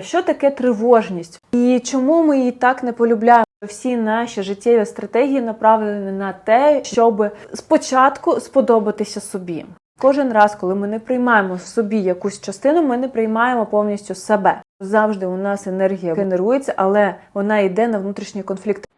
Що таке тривожність? І чому ми її так не полюбляємо? Всі наші життєві стратегії направлені на те, щоб спочатку сподобатися собі. Кожен раз, коли ми не приймаємо в собі якусь частину, ми не приймаємо повністю себе. Завжди у нас енергія генерується, але вона йде на внутрішній конфлікт.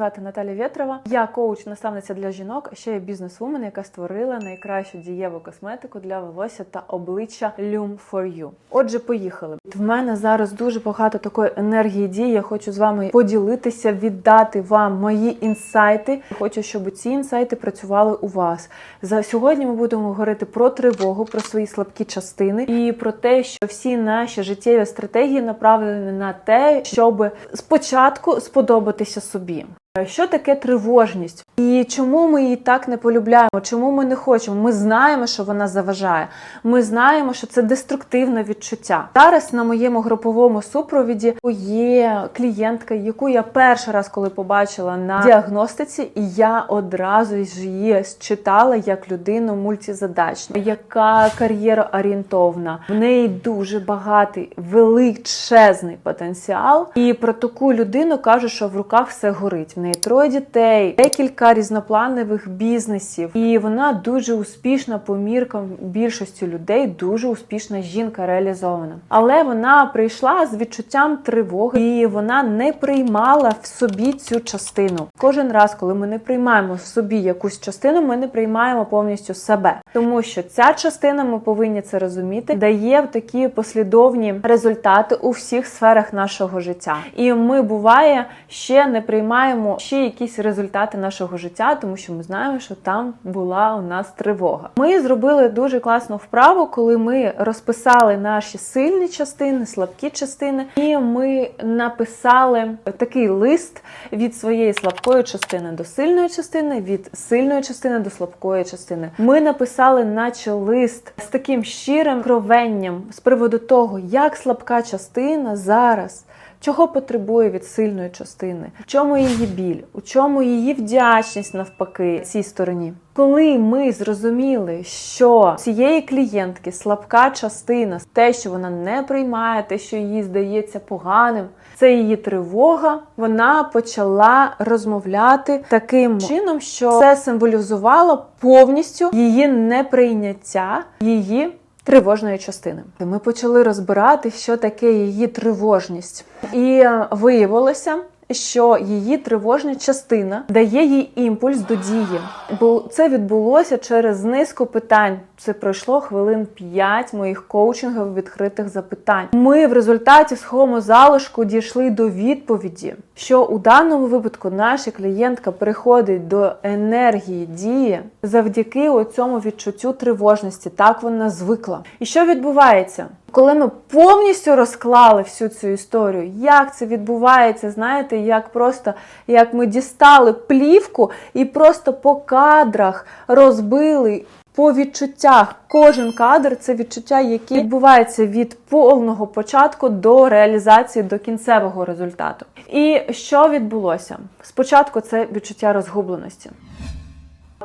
Звати Наталя Вєтрова. Я коуч, наставниця для жінок, ще є бізнес-вумен, яка створила найкращу дієву косметику для волосся та обличчя Loom for You. Отже, поїхали. В мене зараз дуже багато такої енергії дії. Я хочу з вами поділитися, віддати вам мої інсайти. Хочу, щоб ці інсайти працювали у вас. За сьогодні ми будемо говорити про тривогу, про свої слабкі частини і про те, що всі наші життєві стратегії направлені на те, щоб спочатку сподобатися собі. Що таке тривожність? І чому ми її так не полюбляємо? Чому ми не хочемо? Ми знаємо, що вона заважає. Ми знаємо, що це деструктивне відчуття. Зараз на моєму груповому супровіді є клієнтка, яку я перший раз, коли побачила на діагностиці, і я одразу ж її считала як людину мультизадачну, яка кар'єра орієнтовна. В неї дуже багатий величезний потенціал. І про таку людину кажу, що в руках все горить. В неї троє дітей, декілька різнопланових бізнесів, і вона дуже успішна по міркам більшості людей, дуже успішна жінка реалізована. Але вона прийшла з відчуттям тривоги, і вона не приймала в собі цю частину. Кожен раз, коли ми не приймаємо в собі якусь частину, ми не приймаємо повністю себе, тому що ця частина, ми повинні це розуміти, дає такі послідовні результати у всіх сферах нашого життя. І ми буває ще не приймаємо ще якісь результати нашого життя, тому що ми знаємо, що там була у нас тривога. Ми зробили дуже класну вправу, коли ми розписали наші сильні частини, слабкі частини, і ми написали такий лист від своєї слабкої частини до сильної частини, від сильної частини до слабкої частини. Ми написали, наче лист з таким щирим кровенням з приводу того, як слабка частина зараз. Чого потребує від сильної частини? В чому її біль? У чому її вдячність навпаки цій стороні? Коли ми зрозуміли, що цієї клієнтки слабка частина, те, що вона не приймає, те, що їй здається поганим, це її тривога, вона почала розмовляти таким чином, що це символізувало повністю її неприйняття, її тривожної частини. Ми почали розбирати, що таке її тривожність, і виявилося. Що її тривожна частина дає їй імпульс до дії, бо це відбулося через низку питань. Це пройшло хвилин 5 моїх коучингів відкритих запитань. Ми в результаті схому залишку дійшли до відповіді, що у даному випадку наша клієнтка приходить до енергії дії завдяки цьому відчуттю тривожності. Так вона звикла. І що відбувається? Коли ми повністю розклали всю цю історію, як це відбувається, знаєте, як просто як ми дістали плівку і просто по кадрах розбили. По відчуттях кожен кадр це відчуття, які відбуваються від повного початку до реалізації до кінцевого результату. І що відбулося? Спочатку це відчуття розгубленості.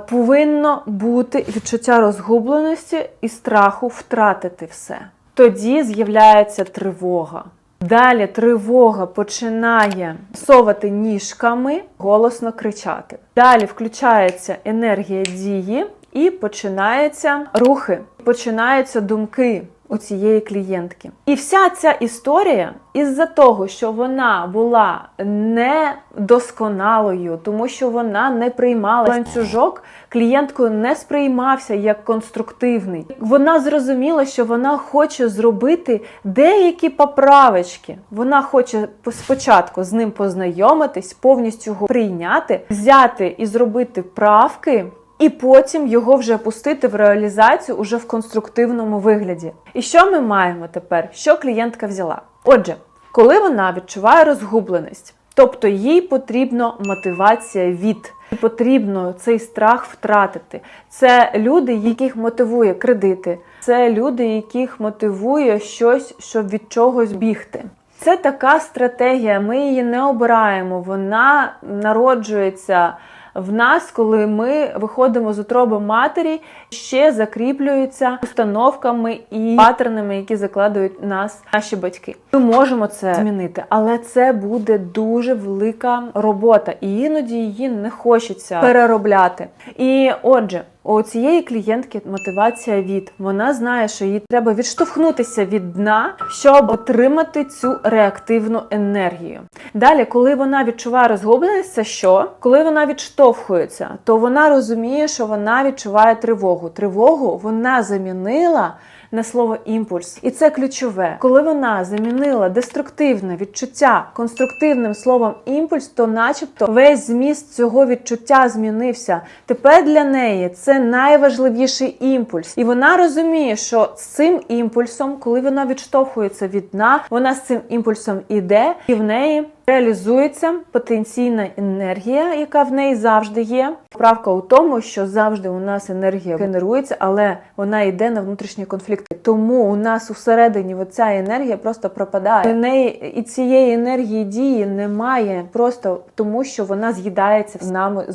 Повинно бути відчуття розгубленості і страху втратити все. Тоді з'являється тривога. Далі тривога починає совати ніжками, голосно кричати. Далі включається енергія дії і починаються рухи, починаються думки у цієї клієнтки. І вся ця історія із-за того, що вона була недосконалою, тому що вона не приймала ланцюжок, клієнткою не сприймався як конструктивний. Вона зрозуміла, що вона хоче зробити деякі поправочки. Вона хоче спочатку з ним познайомитись, повністю його прийняти, взяти і зробити правки. І потім його вже пустити в реалізацію уже в конструктивному вигляді. І що ми маємо тепер? Що клієнтка взяла? Отже, коли вона відчуває розгубленість, тобто їй потрібна мотивація від, потрібно цей страх втратити. Це люди, яких мотивує кредити, це люди, яких мотивує щось, щоб від чогось бігти. Це така стратегія. Ми її не обираємо. Вона народжується в нас, коли ми виходимо з утроби матері, ще закріплюються установками і патернами, які закладують нас наші батьки. Ми можемо це змінити, але це буде дуже велика робота, і іноді її не хочеться переробляти. І отже. У цієї клієнтки мотивація від вона знає, що їй треба відштовхнутися від дна, щоб отримати цю реактивну енергію. Далі, коли вона відчуває розгубленість, це що? Коли вона відштовхується, то вона розуміє, що вона відчуває тривогу. Тривогу вона замінила на слово імпульс. І це ключове. Коли вона замінила деструктивне відчуття конструктивним словом імпульс, то начебто весь зміст цього відчуття змінився. Тепер для неї це найважливіший імпульс. І вона розуміє, що з цим імпульсом, коли вона відштовхується від дна, вона з цим імпульсом іде, і в неї реалізується потенційна енергія, яка в неї завжди є. Правка у тому, що завжди у нас енергія генерується, але вона йде на внутрішні конфлікти. Тому у нас усередині оця енергія просто пропадає. У неї і цієї енергії дії немає, просто тому що вона з'їдається з нами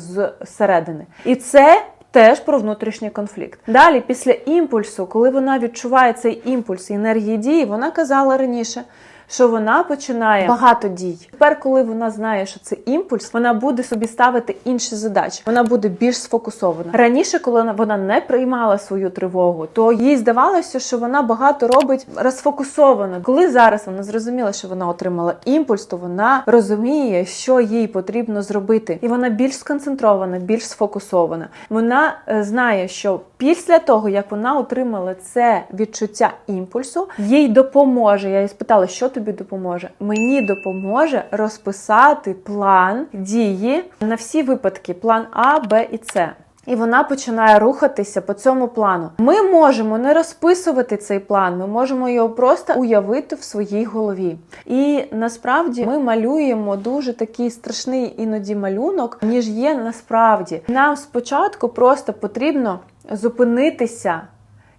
зсередини. І це. Теж про внутрішній конфлікт. Далі, після імпульсу, коли вона відчуває цей імпульс енергії дії, вона казала раніше, що вона починає багато дій. Тепер, коли вона знає, що це імпульс, вона буде собі ставити інші задачі. Вона буде більш сфокусована. Раніше, коли вона не приймала свою тривогу, то їй здавалося, що вона багато робить розфокусовано. Коли зараз вона зрозуміла, що вона отримала імпульс, то вона розуміє, що їй потрібно зробити, і вона більш сконцентрована, більш сфокусована. Вона е, знає, що після того, як вона отримала це відчуття імпульсу, їй допоможе. Я її спитала, що тобі допоможе. Мені допоможе розписати план дії на всі випадки: план А, Б і С. І вона починає рухатися по цьому плану. Ми можемо не розписувати цей план, ми можемо його просто уявити в своїй голові. І насправді ми малюємо дуже такий страшний іноді малюнок, ніж є насправді. Нам спочатку просто потрібно зупинитися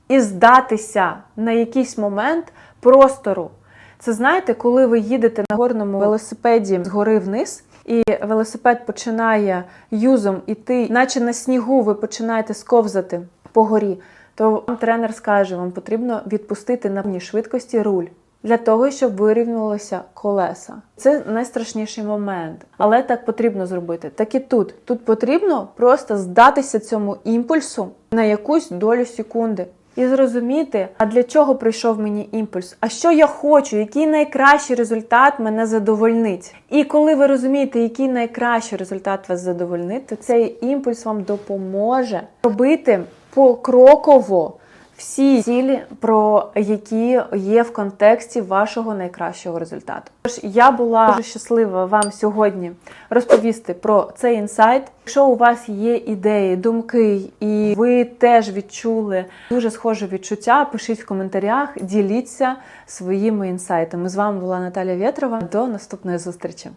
і здатися на якийсь момент простору. Це знаєте, коли ви їдете на горному велосипеді згори вниз, і велосипед починає юзом іти, наче на снігу ви починаєте сковзати по горі, то вам тренер скаже, вам потрібно відпустити на певній швидкості руль. Для того, щоб вирівнювалися колеса. Це найстрашніший момент. Але так потрібно зробити. Так і тут. Тут потрібно просто здатися цьому імпульсу на якусь долю секунди. І зрозуміти, а для чого прийшов мені імпульс, а що я хочу, який найкращий результат мене задовольнить. І коли ви розумієте, який найкращий результат вас задовольнить, то цей імпульс вам допоможе робити покроково всі цілі, про які є в контексті вашого найкращого результату. Тож я була дуже щаслива вам сьогодні розповісти про цей інсайт. Якщо у вас є ідеї, думки, і ви теж відчули дуже схоже відчуття, пишіть в коментарях, діліться своїми інсайтами. З вами була Наталя Вєтрова. До наступної зустрічі.